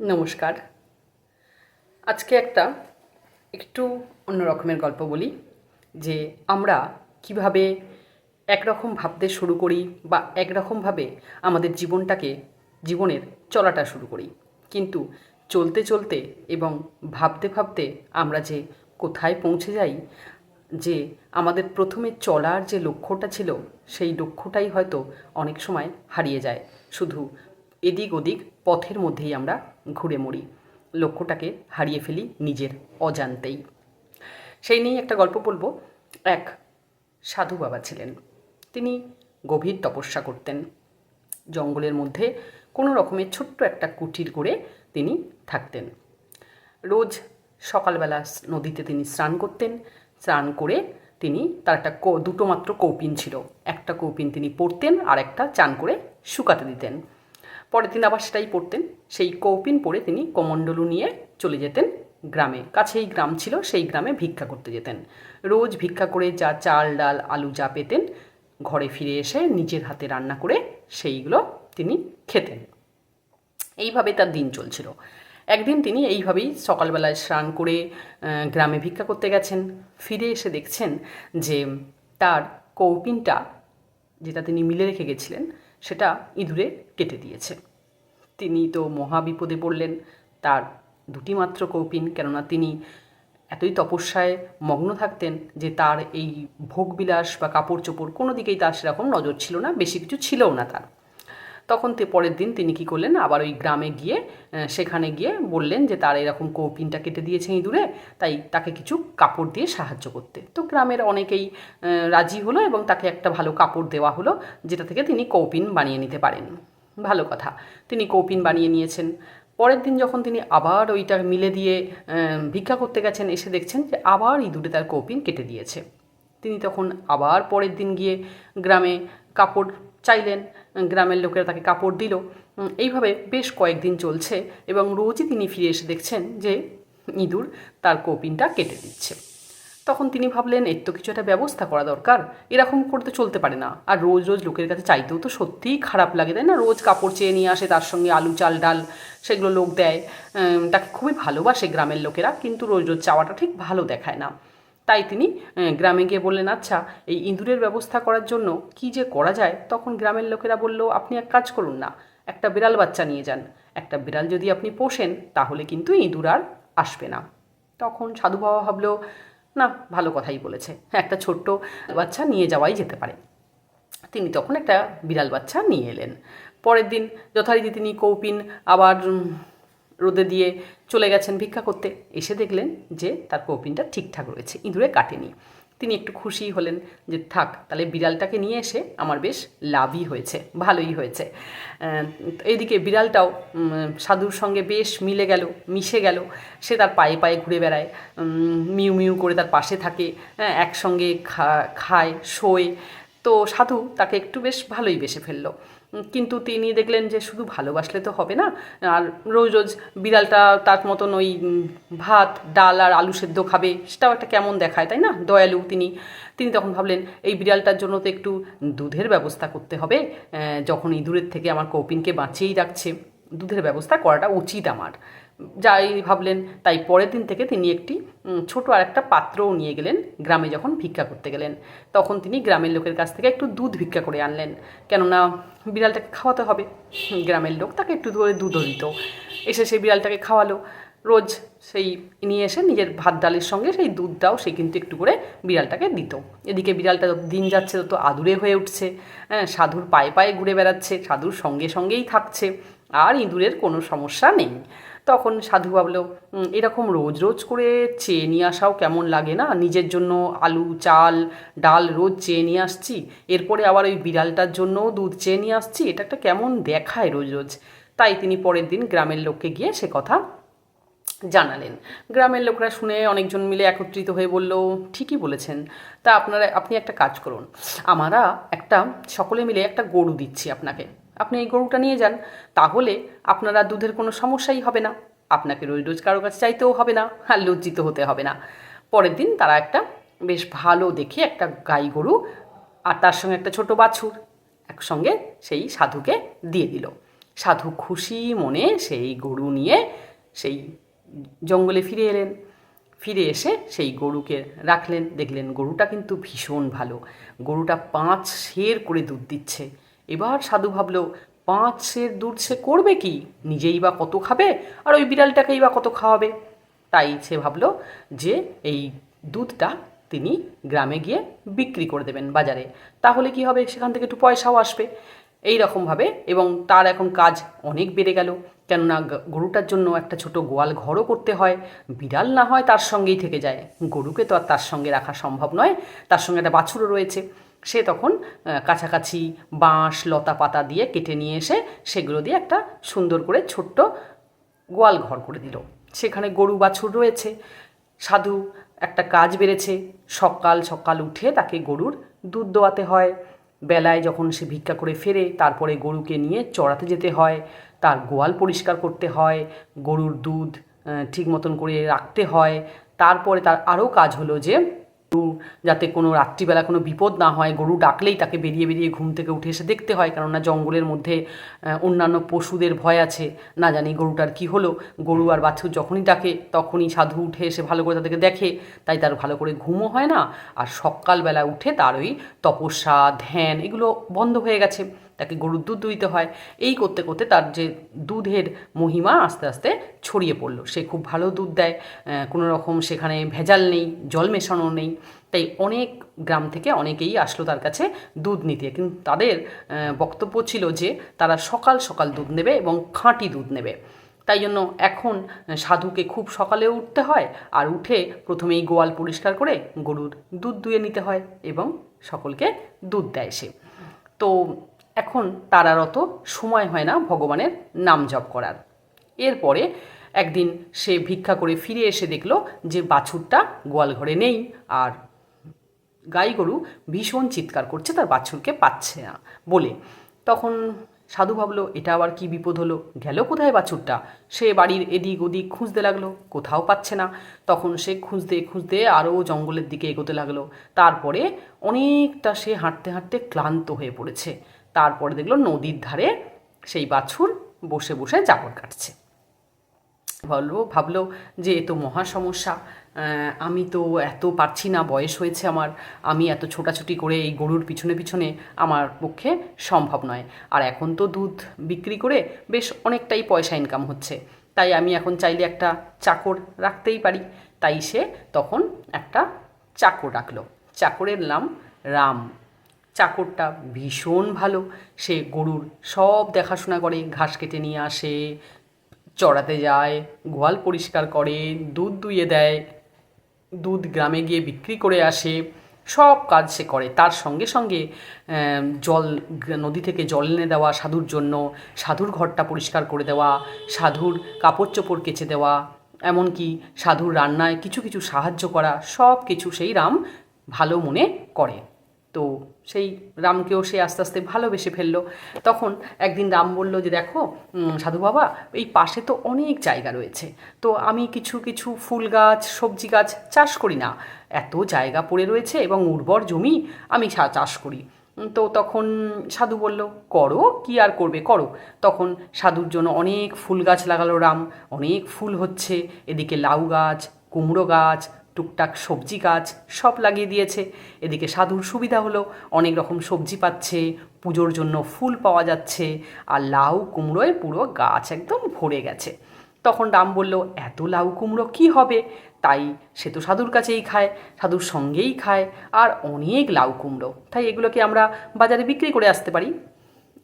নমস্কার। আজকে একটা একটু অন্য রকমের গল্প বলি, যে আমরা কীভাবে একরকম ভাবতে শুরু করি বা একরকমভাবে আমাদের জীবনটাকে, জীবনের চলাটা শুরু করি। কিন্তু চলতে চলতে এবং ভাবতে ভাবতে আমরা যে কোথায় পৌঁছে যাই, যে আমাদের প্রথমে চলার যে লক্ষ্যটা ছিল, সেই লক্ষ্যটাই হয়তো অনেক সময় হারিয়ে যায়। শুধু এদিক ওদিক পথের মধ্যেই আমরা ঘুরে মরি। লক্ষ্যটাকে হারিয়ে ফেলি নিজের অজান্তেই। সেই নিয়েই একটা গল্প বলব। এক সাধু বাবা ছিলেন। তিনি গভীর তপস্যা করতেন। জঙ্গলের মধ্যে কোনো রকমের ছোট্ট একটা কুটির করে তিনি থাকতেন। রোজ সকালবেলা নদীতে তিনি স্নান করতেন। স্নান করে তিনি তার একটা দুটো মাত্র কৌপিন ছিল। একটা কৌপিন তিনি পরতেন আর একটা চান করে শুকাতে দিতেন। পরের দিন আবার সেটাই পরতেন সেই কৌপিন পরে তিনি কমণ্ডলু নিয়ে চলে যেতেন গ্রামে। কাছেই গ্রাম ছিল, সেই গ্রামে ভিক্ষা করতে যেতেন। রোজ ভিক্ষা করে যা চাল, ডাল, আলু যা পেতেন, ঘরে ফিরে এসে নিজের হাতে রান্না করে সেইগুলো তিনি খেতেন। এইভাবে তার দিন চলছিল। একদিন তিনি এইভাবেই সকালবেলায় স্নান করে গ্রামে ভিক্ষা করতে গেছেন। ফিরে এসে দেখছেন যে তার কৌপিনটা, যেটা তিনি মিলে রেখে গেছিলেন সেটা ইঁদুরে কেটে দিয়েছে। তিনি তো মহা বিপদে পড়লেন, তার দুটি মাত্র কৌপিন, কেননা তিনি এতই তপস্যায় মগ্ন থাকতেন যে তার এই ভোগবিলাস বা কাপড় চোপড় কোনো দিকেই তার সেরকম নজর ছিল না, বেশি কিছু ছিলও না তার। তখন পরের দিন তিনি কি করলেন? আবার ওই গ্রামে গিয়ে সেখানে গিয়ে বললেন যে তার এরকম কৌপিনটা কেটে দিয়েছে ইঁদুরে, তাই তাকে কিছু কাপড় দিয়ে সাহায্য করতে। তো গ্রামের অনেকেই রাজি হলো এবং তাকে একটা ভালো কাপড় দেওয়া হলো, যেটা থেকে তিনি কৌপিন বানিয়ে নিতে পারেন। ভালো কথা, তিনি কৌপিন বানিয়ে নিয়েছেন। পরের দিন যখন তিনি আবার ওইটা মিলে দিয়ে ভিক্ষা করতে গেছেন, এসে দেখছেন যে আবার ইঁদুরে তার কৌপিন কেটে দিয়েছে। তিনি তখন আবার পরের দিন গিয়ে গ্রামে কাপড় চাইলেন গ্রামের লোকেরা তাকে কাপড় দিল। এইভাবে বেশ কয়েকদিন চলছে এবং রোজই তিনি ফিরে এসে দেখছেন যে ইঁদুর তার কৌপিনটা কেটে দিচ্ছে। তখন তিনি ভাবলেন, এর তো কিছু একটা ব্যবস্থা করা দরকার। এরকম করতে চলতে পারে না। আর রোজ রোজ লোকের কাছে চাইতেও তো সত্যিই খারাপ লাগে, তাই না? রোজ কাপড় চেয়ে নিয়ে আসে তার সঙ্গে আলু, চাল, ডাল, সেগুলো লোক দেয়। তাকে খুবই ভালোবাসে গ্রামের লোকেরা, কিন্তু রোজ রোজ চাওয়াটা ঠিক ভালো দেখায় না। তাই তিনি গ্রামে গিয়ে বললেন আচ্ছা এই ইঁদুরের ব্যবস্থা করার জন্য কি যে করা যায়? তখন গ্রামের লোকেরা বলল, আপনি এক কাজ করুন না, একটা বিড়াল বাচ্চা নিয়ে যান। একটা বিড়াল যদি আপনি পোষেন, তাহলে কিন্তু ইঁদুর আর আসবে না। তখন সাধু বাবা ভাবলো, না, ভালো কথাই বলেছে, একটা ছোট্ট বাচ্চা নিয়ে যাওয়াই যেতে পারে। তিনি তখন একটা বিড়াল বাচ্চা নিয়ে এলেন। পরের দিন যথারীতি তিনি কৌপিন আবার রোদে দিয়ে চলে গেছেন ভিক্ষা করতে। এসে দেখলেন যে তার কৌপিনটা ঠিকঠাক রয়েছে ইঁদুরে কাটেনি। তিনি একটু খুশি হলেন যে থাক তাহলে বিড়ালটাকে নিয়ে এসে আমার বেশ লাভই হয়েছে ভালোই হয়েছে। আহ, এইদিকে বিড়ালটাও সাধুর সঙ্গে বেশ মিলে গেল মিশে গেল। সে তার পায়ে পায়ে ঘুরে বেড়ায় মিউ মিউ করে তার পাশে থাকে হ্যাঁ, একসঙ্গে খা- খায় শোয়। তো সাধু তাকে একটু বেশ ভালোই বেসে ফেলল। কিন্তু তিনি দেখলেন যে শুধু ভালোবাসলে তো হবে না, আর রোজ রোজ বিড়ালটা তার মতন ওই ভাত, ডাল আর আলু সেদ্ধ খাবে, সেটাও একটা কেমন দেখায়, তাই না? দয়ালু তিনি। তিনি তখন ভাবলেন, এই বিড়ালটার জন্য তো একটু দুধের ব্যবস্থা করতে হবে যখন ইঁদুরের থেকে আমার কৌপিনকে বাঁচিয়েই রাখছে। দুধের ব্যবস্থা করাটা উচিত আমার। যাই ভাবলেন, তাই পরের দিন থেকে তিনি একটি ছোট আর একটা পাত্রও নিয়ে গেলেন গ্রামে যখন ভিক্ষা করতে গেলেন। তখন তিনি গ্রামের লোকের কাছ থেকে একটু দুধ ভিক্ষা করে আনলেন। কেননা বিড়ালটাকে খাওয়াতে হবে। গ্রামের লোক তাকে একটু ধরে দুধও দিত। এসে সেই বিড়ালটাকে খাওয়ালো। রোজ সেই নিয়ে এসে নিজের ভাত ডালের সঙ্গে সেই দুধটাও সে কিন্তু একটু করে বিড়ালটাকে দিত। এদিকে বিড়ালটা যত দিন যাচ্ছে তত আদুরে হয়ে উঠছে। হ্যাঁ সাধুর পায়ে পায়ে ঘুরে বেড়াচ্ছে, সাধুর সঙ্গে সঙ্গেই থাকছে। আর ইঁদুরের কোনো সমস্যা নেই। তখন সাধু ভাবলো এরকম রোজ রোজ করে চেয়ে নিয়ে আসাও কেমন লাগে না? নিজের জন্য আলু, চাল, ডাল রোজ চেয়ে নিয়ে আসছি। এরপরে আবার ওই বিড়ালটার জন্যও দুধ চেয়ে নিয়ে আসছি। এটা একটা কেমন দেখায় রোজ রোজ। তাই তিনি পরের দিন গ্রামের লোককে গিয়ে সে কথা জানালেন। গ্রামের লোকরা শুনে অনেকজন মিলে একত্রিত হয়ে বলল, ঠিকই বলেছেন। তা আপনারা, আপনি একটা কাজ করুন। আমরা একটা, সকলে মিলে একটা গরু দিচ্ছি আপনাকে। আপনি এই গরুটা নিয়ে যান, তাহলে আপনারা দুধের কোনো সমস্যাই হবে না। আপনাকে রোজ রোজ কারও কাছে চাইতেও হবে না আর লজ্জিত হতে হবে না। পরের দিন তারা একটা বেশ ভালো দেখে একটা গাই গরু আর তার সঙ্গে একটা ছোট বাছুর একসঙ্গে সেই সাধুকে দিয়ে দিল। সাধু খুশি মনে সেই গরু নিয়ে সেই জঙ্গলে ফিরে এলেন। ফিরে এসে সেই গরুকে রাখলেন, দেখলেন গরুটা কিন্তু ভীষণ ভালো। গরুটা পাঁচ শের করে দুধ দিচ্ছে। এবার সাধু ভাবলো, পাঁচ সের দুধ সে করবে কি? নিজেই বা কত খাবে? আর ওই বিড়ালটাকেই বা কত খাওয়াবে? তাই সে ভাবলো যে এই দুধটা তিনি গ্রামে গিয়ে বিক্রি করে দেবেন বাজারে। তাহলে কি হবে? সেখান থেকে একটু পয়সাও আসবে। এই রকমভাবে এবং তার এখন কাজ অনেক বেড়ে গেল। কেননা গরুটার জন্য একটা ছোট গোয়াল ঘরও করতে হয়। বিড়াল না হয় তার সঙ্গেই থেকে যায়। গরুকে তো আর তার সঙ্গে রাখা সম্ভব নয়। তার সঙ্গে একটা বাছুরও রয়েছে। সে তখন কাছাকাছি বাঁশ, লতা পাতা দিয়ে কেটে নিয়ে এসে সেগুলো দিয়ে একটা সুন্দর করে ছোট্ট গোয়াল ঘর করে দিল। সেখানে গরু বাছুর রয়েছে, সাধু একটা কাজ বেড়েছে। সকাল সকাল উঠে তাকে গরুর দুধ দোয়াতে হয়। বেলায় যখন সে ভিক্ষা করে ফেরে, তারপরে গরুকে নিয়ে চড়াতে যেতে হয়। তার গোয়াল পরিষ্কার করতে হয়, গরুর দুধ ঠিক মতন করে রাখতে হয়। তারপরে তার আরও কাজ হলো যে যাতে কোনো রাত্রিবেলা কোনো বিপদ না হয়, গরু ডাকলেই তাকে বেরিয়ে বেরিয়ে ঘুম থেকে উঠে এসে দেখতে হয়, কেননা জঙ্গলের মধ্যে অন্যান্য পশুদের ভয় আছে। না জানি গরুটার কি হলো। গরু আর বাছুর যখনই ডাকে, তখনই সাধু উঠে এসে ভালো করে তাদেরকে দেখে। তাই তার ভালো করে ঘুমও হয় না, আর সকালবেলা উঠে তার ওই তপস্যা, ধ্যান এগুলো বন্ধ হয়ে গেছে। তাকে গরুর দুধ দুইতে হয়। এই করতে করতে তার যে দুধের মহিমা আস্তে আস্তে ছড়িয়ে পড়ল। সে খুব ভালো দুধ দেয় কোনো রকম সেখানে ভেজাল নেই, জল মেশানো নেই। তাই অনেক গ্রাম থেকে অনেকেই আসলো তার কাছে দুধ নিতে। কিন্তু তাদের বক্তব্য ছিল যে তারা সকাল সকাল দুধ নেবে এবং খাঁটি দুধ নেবে। তাই জন্য এখন সাধুকে খুব সকালে উঠতে হয় আর উঠে প্রথমেই গোয়াল পরিষ্কার করে গরুর দুধ দুয়ে নিতে হয় এবং সকলকে দুধ দেয় সে। তো এখন তার আর অত সময় হয় না ভগবানের নাম জপ করার। এরপরে একদিন সে ভিক্ষা করে ফিরে এসে দেখল যে বাছুরটা গোয়াল ঘরে নেই আর গাই গরু ভীষণ চিৎকার করছে, তার বাছুরকে পাচ্ছে না বলে। তখন সাধু ভাবলো, এটা আবার কি বিপদ হলো? গেল কোথায় বাছুরটা? সে বাড়ির এদিক ওদিক খুঁজতে লাগল, কোথাও পাচ্ছে না। তখন সে খুঁজতে খুঁজতে আরও জঙ্গলের দিকে এগোতে লাগল। তারপরে অনেকটা সে হাঁটতে হাঁটতে ক্লান্ত হয়ে পড়েছে। তারপরে দেখল নদীর ধারে সেই বাছুর বসে বসে জাবর কাটছে। ভাবলো ভাবলো যে এ তো মহা সমস্যা আমি তো এত পারছি না, বয়স হয়েছে আমার, আমি এত ছোটাছুটি করে এই গরুর পিছনে পিছনে আমার পক্ষে সম্ভব নয়। আর এখন তো দুধ বিক্রি করে বেশ অনেকটাই পয়সা ইনকাম হচ্ছে। তাই আমি এখন চাইলে একটা চাকর রাখতেই পারি। তাই সে তখন একটা চাকর রাখল। চাকরের নাম রাম। চাকরটা ভীষণ ভালো। সে গরুর সব দেখাশোনা করে, ঘাস কেটে নিয়ে আসে, চড়াতে যায়, গোয়াল পরিষ্কার করে, দুধ দুইয়ে দেয়, দুধ গ্রামে গিয়ে বিক্রি করে আসে, সব কাজ সে করে। তার সঙ্গে সঙ্গে জল নদী থেকে জল এনে দেওয়া সাধুর জন্য, সাধুর ঘরটা পরিষ্কার করে দেওয়া, সাধুর কাপড় চোপড় কেচে দেওয়া, এমনকি সাধুর রান্নায় কিছু কিছু সাহায্য করা, সব কিছু সেই রাম ভালো মনে করে। তো সেই রামকেও সে আস্তে আস্তে ভালোবেসে ফেলল। তখন একদিন রাম বলল যে, দেখো সাধু বাবা, এই পাশে তো অনেক জায়গা রয়েছে। তো আমি কিছু কিছু ফুল গাছ, সবজি গাছ চাষ করি না। এত জায়গা পড়ে রয়েছে এবং উর্বর জমি আমি চাষ করি। তো তখন সাধু বলল, করো, কি আর করবে? করো। তখন সাধুর জন্য অনেক ফুল গাছ লাগালো রাম। অনেক ফুল হচ্ছে। এদিকে লাউ গাছ, কুমড়ো গাছ টুকটাক সবজি গাছ সব লাগিয়ে দিয়েছে। এদিকে সাধুর সুবিধা হলো, অনেক রকম সবজি পাচ্ছে, পুজোর জন্য ফুল পাওয়া যাচ্ছে, আর লাউ কুমড়োয় পুরো গাছ একদম ভরে গেছে। তখন রাম বলল, এত লাউ কুমড়ো কি হবে? তাই সে তো সাধুর কাছেই খায়, সাধুর সঙ্গেই খায়, আর অনেক লাউ কুমড়ো। তাই এগুলোকে আমরা বাজারে বিক্রি করে আসতে পারি।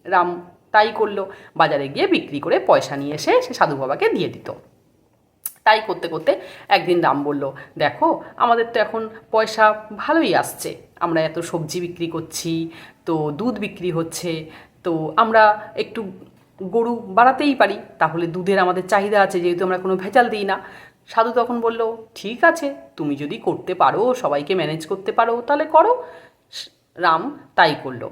রাম তাই করল, বাজারে গিয়ে বিক্রি করে পয়সা নিয়ে এসে সে সাধু বাবাকে দিয়ে দিত। তাই করতে করতে একদিন রাম বলল, দেখো, আমাদের তো এখন পয়সা ভালোই আসছে। আমরা এত সবজি বিক্রি করছি, তো দুধ বিক্রি হচ্ছে, তো আমরা একটু গরু বাড়াতেই পারি, তাহলে দুধের আমাদের চাহিদা আছে, যেহেতু আমরা কোনো ভেজাল দিই না। সাধু তখন বলল, ঠিক আছে, তুমি যদি করতে পারো, সবাইকে ম্যানেজ করতে পারো, তাহলে করো। রাম তাই করল।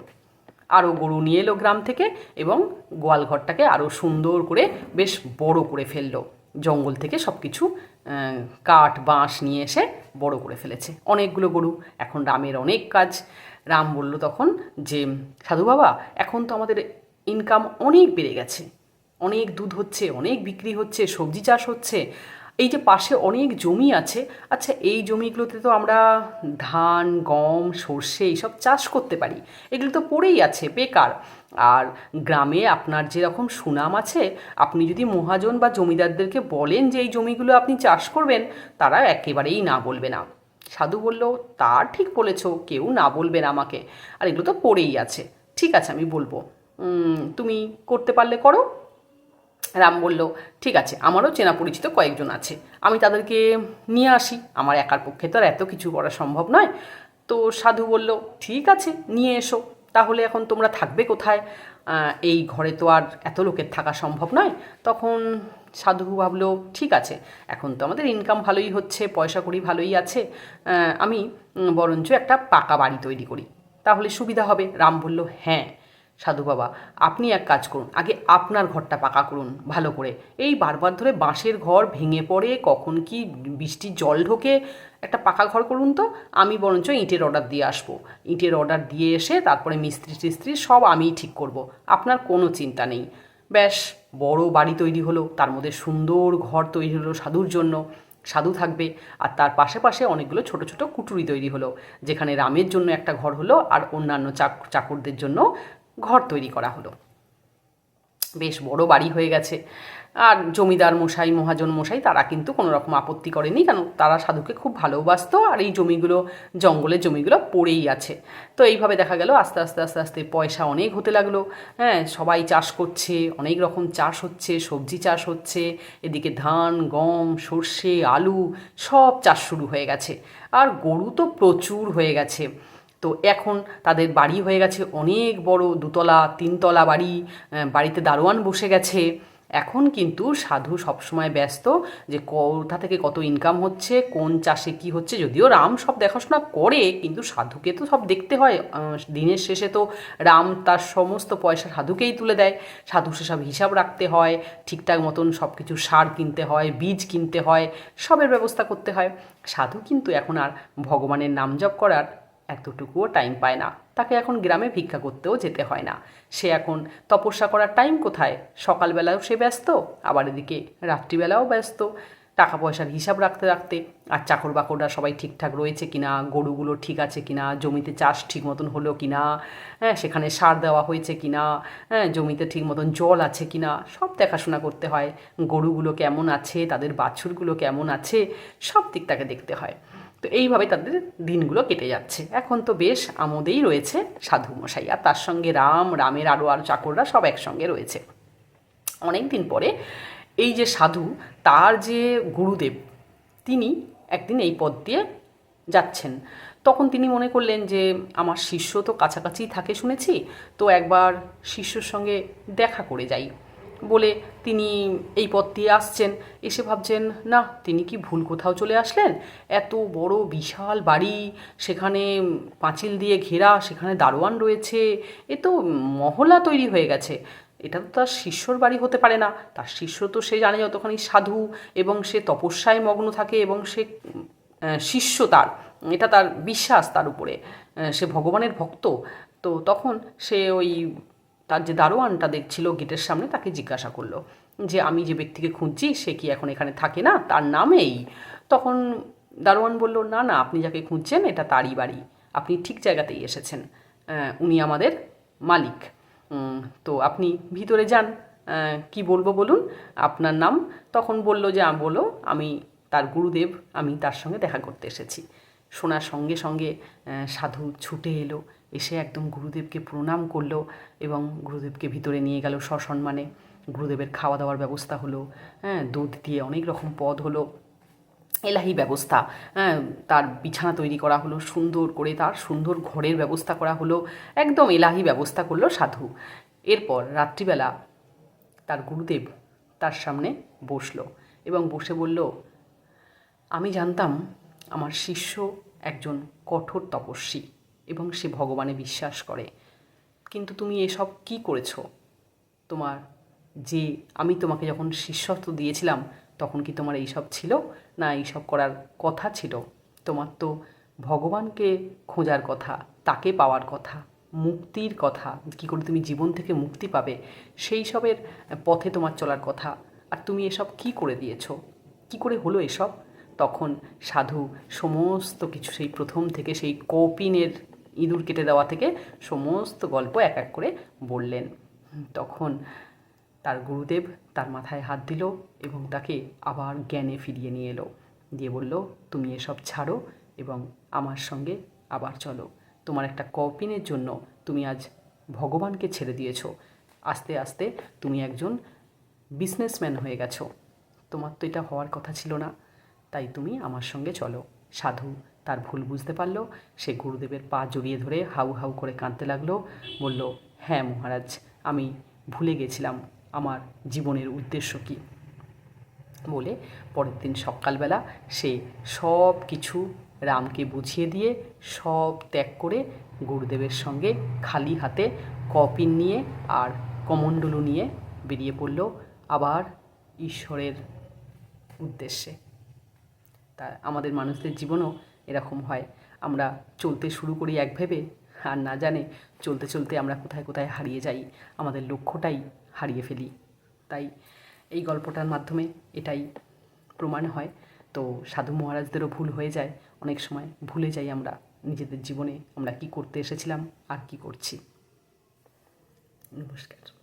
আরও গরু নিয়ে এলো গ্রাম থেকে এবং গোয়াল ঘরটাকে আরও সুন্দর করে, বেশ বড় করে ফেলল। জঙ্গল থেকে সব কিছু কাঠ, বাঁশ নিয়ে এসে বড় করে ফেলেছে। অনেকগুলো গরু, এখন রামের অনেক কাজ। রাম বলল তখন যে, সাধু বাবা, এখন তো আমাদের ইনকাম অনেক বেড়ে গেছে। অনেক দুধ হচ্ছে, অনেক বিক্রি হচ্ছে, সবজি চাষ হচ্ছে। এই যে পাশে অনেক জমি আছে আচ্ছা এই জমিগুলোতে তো আমরা ধান, গম, সর্ষে এইসব চাষ করতে পারি। এগুলো তো পড়েই আছে, বেকার। আর গ্রামে আপনার যেরকম সুনাম আছে, আপনি যদি মহাজন বা জমিদারদেরকে বলেন যে এই জমিগুলো আপনি চাষ করবেন, তারা একেবারেই না বলবে না। সাধু বলল, তা ঠিক বলেছ, কেউ না বলবে না আমাকে। আর এগুলো তো পড়েই আছে। ঠিক আছে, আমি বলব। তুমি করতে পারলে করো। রাম বলল, ঠিক আছে, আমারও চেনা পরিচিত কয়েকজন আছে। আমি তাদেরকে নিয়ে আসি। আমার একার পক্ষে তো আর এত কিছু করা সম্ভব নয়। তো সাধু বলল, ঠিক আছে, নিয়ে এসো। তাহলে এখন তোমরা থাকবে কোথায়? এই ঘরে তো আর এত লোকের থাকা সম্ভব নয়। তখন সাধু ভাবলো, ঠিক আছে, এখন তো আমাদের ইনকাম ভালোই হচ্ছে, পয়সা করি ভালোই আছে। আমি বরঞ্চ একটা পাকা বাড়ি তৈরি করি। তাহলে সুবিধা হবে। রাম বলল হ্যাঁ সাধু বাবা, আপনি এক কাজ করুন, আগে আপনার ঘরটা পাকা করুন, ভালো করে। এই বারবার ধরে বাঁশের ঘর ভেঙে পড়ে, কখন কি বৃষ্টির জল ঢোকে, একটা পাকা ঘর করুন তো, আমি বরঞ্চ ইঁটের অর্ডার দিয়ে আসব। ইঁটের অর্ডার দিয়ে এসে তারপরে মিস্ত্রি টিস্ত্রি সব আমিই ঠিক করব। আপনার কোনো চিন্তা নেই। ব্যাস, বড় বাড়ি তৈরি হলো, তার মধ্যে সুন্দর ঘর তৈরি হলো সাধুর জন্য। সাধু থাকবে, আর তার পাশে পাশে অনেকগুলো ছোট ছোট কুটুরি তৈরি হলো, যেখানে রামের জন্য একটা ঘর হলো, আর অন্যান্য চাক, চাকরদের জন্য ঘর তৈরি করা হলো। বেশ বড় বাড়ি হয়ে গেছে। আর জমিদার মশাই, মহাজন মশাই তারা কিন্তু কোনো রকম আপত্তি করেনি কারণ তারা সাধুকে খুব ভালোবাসতো আর এই জমিগুলো, জঙ্গলের জমিগুলো পড়েই আছে। তো এইভাবে দেখা গেল আস্তে আস্তে আস্তে আস্তে পয়সা অনেক হতে লাগল। হ্যাঁ সবাই চাষ করছে, অনেক রকম চাষ হচ্ছে, সবজি চাষ হচ্ছে, এদিকে ধান, গম, সর্ষে, আলু সব চাষ শুরু হয়ে গেছে। আর গরু তো প্রচুর হয়ে গেছে। তো এখন তাদের বাড়ি হয়ে গেছে অনেক বড় দুতলা, তিনতলা বাড়ি বাড়িতে দারোয়ান বসে গেছে। এখন কিন্তু সাধু সবসময় ব্যস্ত যে কোথা থেকে কত ইনকাম হচ্ছে, কোন চাষে কি হচ্ছে। যদিও রাম সব দেখাশোনা করে, কিন্তু সাধুকে তো সব দেখতে হয়। দিনের শেষে তো রাম তার সমস্ত পয়সা সাধুকেই তুলে দেয়। সাধু সেসব হিসাব রাখতে হয়, ঠিকঠাক মতন সব কিছু সার কিনতে হয়, বীজ কিনতে হয়, সবের ব্যবস্থা করতে হয়। সাধু কিন্তু এখন আর ভগবানের নাম জপ করার এতটুকুও টাইম পায় না। তাকে এখন গ্রামে ভিক্ষা করতেও যেতে হয় না। সে এখন তপস্যা করার টাইম কোথায়? সকালবেলাও সে ব্যস্ত, আবার এদিকে রাত্রিবেলাও ব্যস্ত। টাকা পয়সার হিসাব রাখতে রাখতে, আর চাকর বাকররা সবাই ঠিকঠাক রয়েছে কিনা, গরুগুলো ঠিক আছে কিনা, জমিতে চাষ ঠিক মতন হলো কিনা হ্যাঁ সেখানে সার দেওয়া হয়েছে কিনা হ্যাঁ জমিতে ঠিক মতন জল আছে কিনা, সব দেখাশোনা করতে হয়। গরুগুলো কেমন আছে? তাদের বাছুরগুলো কেমন আছে? সব দিক তাকে দেখতে হয়। তো এইভাবে তাদের দিনগুলো কেটে যাচ্ছে। এখন তো বেশ আমোদেই রয়েছে সাধু মশাই আর তার সঙ্গে রাম, রামের আরও আর চাকররা সব একসঙ্গে রয়েছে। অনেক দিন পরে এই যে সাধু, তার যে গুরুদেব, তিনি একদিন এই পথ দিয়ে যাচ্ছেন। তখন তিনি মনে করলেন যে, আমার শিষ্য তো কাছাকাছি থাকে শুনেছি, তো একবার শিষ্যর সঙ্গে দেখা করে যাই। বলে তিনি এই পথ দিয়ে আসছেন। এসে ভাবছেন, না, তিনি কি ভুল কোথাও চলে আসলেন? এত বড় বিশাল বাড়ি, সেখানে পাঁচিল দিয়ে ঘেরা, সেখানে দারোয়ান রয়েছে। এ তো মহলা তৈরি হয়ে গেছে। এটা তো তার শিষ্যর বাড়ি হতে পারে না। তার শিষ্য তো সে জানে যতখানি সাধু এবং সে তপস্যায় মগ্ন থাকে এবং সে শিষ্য তার। এটা তার বিশ্বাস তার উপরে। সে ভগবানের ভক্ত। তো তখন সে ওই তার যে দারোয়ানটা দেখছিল গেটের সামনে তাকে জিজ্ঞাসা করল যে, আমি যে ব্যক্তিকে খুঁজছি, সে কি এখন এখানে থাকে না? তার নামেই তখন দারোয়ান বলল, না না, আপনি যাকে খুঁজছেন, এটা তারই বাড়ি। আপনি ঠিক জায়গাতেই এসেছেন। উনি আমাদের মালিক। তো আপনি ভিতরে যান। কি বলব বলুন? আপনার নাম? তখন বলল যে বলো, আমি তার গুরুদেব। আমি তার সঙ্গে দেখা করতে এসেছি। শোনার সঙ্গে সঙ্গে সাধু ছুটে এলো। এসে একদম গুরুদেবকে প্রণাম করল এবং গুরুদেবকে ভিতরে নিয়ে গেল সসম্মানে। গুরুদেবের খাওয়া দাওয়ার ব্যবস্থা হলো হ্যাঁ দুধ দিয়ে অনেক রকম পদ হলো, এলাহি ব্যবস্থা হ্যাঁ তার বিছানা তৈরি করা হলো, সুন্দর করে তার সুন্দর ঘরের ব্যবস্থা করা হলো, একদম এলাহি ব্যবস্থা করল সাধু। এরপর রাত্রিবেলা তার গুরুদেব তার সামনে বসল এবং বসে বলল, আমি জানতাম আমার শিষ্য একজন কঠোর তপস্বী। এবং সে ভগবানে বিশ্বাস করে। কিন্তু তুমি এসব কি করেছ? তোমার যে আমি তোমাকে যখন শিষ্যত্ব দিয়েছিলাম, তখন কি তোমার এইসব ছিল? না, এইসব করার কথা ছিল? তোমার তো ভগবানকে খোঁজার কথা, তাকে পাওয়ার কথা, মুক্তির কথা, কী করে তুমি জীবন থেকে মুক্তি পাবে সেই সবের পথে তোমার চলার কথা। আর তুমি এসব কি করে দিয়েছ? কি করে হলো এসব? তখন সাধু সমস্ত কিছু, সেই প্রথম থেকে সেই কপিনের ইঁদুর কেটে দেওয়া থেকে সমস্ত গল্প এক এক করে বললেন। তখন তার গুরুদেব তার মাথায় হাত দিল এবং তাকে আবার জ্ঞানে ফিরিয়ে নিয়ে এলো। দিয়ে বলল, তুমি এসব ছাড়ো এবং আমার সঙ্গে আবার চলো। তোমার একটা কপিনের জন্য তুমি আজ ভগবানকে ছেড়ে দিয়েছ। আস্তে আস্তে তুমি একজন বিজনেসম্যান হয়ে গেছো। তোমার তো এটা হওয়ার কথা ছিল না। তাই তুমি আমার সঙ্গে চলো, সাধু। তার ভুল বুঝতে পারল। সে গুরুদেবের পা জড়িয়ে ধরে হাউ হাউ করে কাঁদতে লাগল। বলল হ্যাঁ মহারাজ, আমি ভুলে গেছিলাম। আমার জীবনের উদ্দেশ্য কী? বলে পরের দিন সকালবেলা সে সব কিছু রামকে বুঝিয়ে দিয়ে সব ত্যাগ করে গুরুদেবের সঙ্গে খালি হাতে কপিন নিয়ে আর কমণ্ডলু নিয়ে বেরিয়ে পড়ল আবার ঈশ্বরের উদ্দেশ্যে। তা আমাদের মানুষদের জীবনও এরকম হয়। আমরা চলতে শুরু করি এক ভেবে, আর না জানে চলতে চলতে আমরা কোথায় কোথায় হারিয়ে যাই। আমাদের লক্ষ্যটাই হারিয়ে ফেলি। তাই এই গল্পটার মাধ্যমে এটাই প্রমাণ হয়। তো সাধু মহারাজদেরও ভুল হয়ে যায়। অনেক সময় ভুলে যাই আমরা নিজেদের জীবনে আমরা কি করতে এসেছিলাম আর কি করছি। নমস্কার।